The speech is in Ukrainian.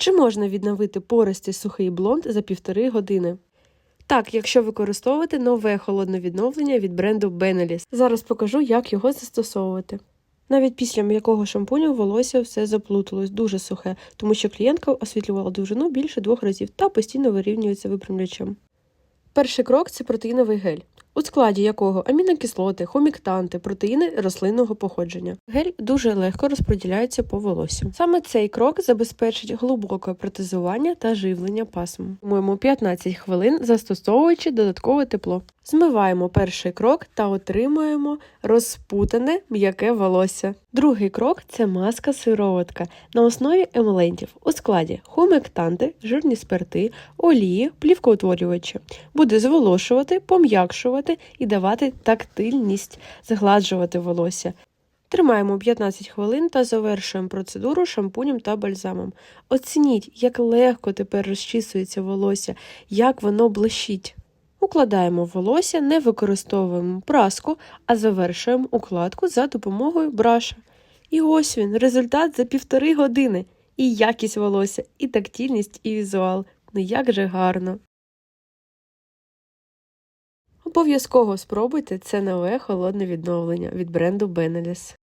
Чи можна відновити пористий сухий блонд за півтори години? Так, якщо використовувати нове холодне відновлення від бренду Benellis. Зараз покажу, як його застосовувати. Навіть після м'якого шампуню волосся все заплуталось, дуже сухе, тому що клієнтка освітлювала довжину більше двох разів та постійно вирівнюється випрямлячем. Перший крок це протеїновий гель, у складі якого амінокислоти, хоміктанти, протеїни рослинного походження. Гель дуже легко розподіляється по волосю. Саме цей крок забезпечить глибоке протезування та живлення пасм. Моємо 15 хвилин, застосовуючи додаткове тепло. Змиваємо перший крок та отримуємо розпутане м'яке волосся. Другий крок це маска сироватка на основі емолентів у складі хумектанти, жирні спирти, олії, плівкоутворювачі. Буде зволошувати, пом'якшувати і давати тактильність, згладжувати волосся. Тримаємо 15 хвилин та завершуємо процедуру шампунем та бальзамом. Оцініть, як легко тепер розчісується волосся, як воно блищить. Укладаємо волосся, не використовуємо праску, а завершуємо укладку за допомогою браша. І ось він, результат за півтори години. І якість волосся, і тактильність, і візуал. Ну як же гарно. Обов'язково спробуйте це нове холодне відновлення від бренду Benellis.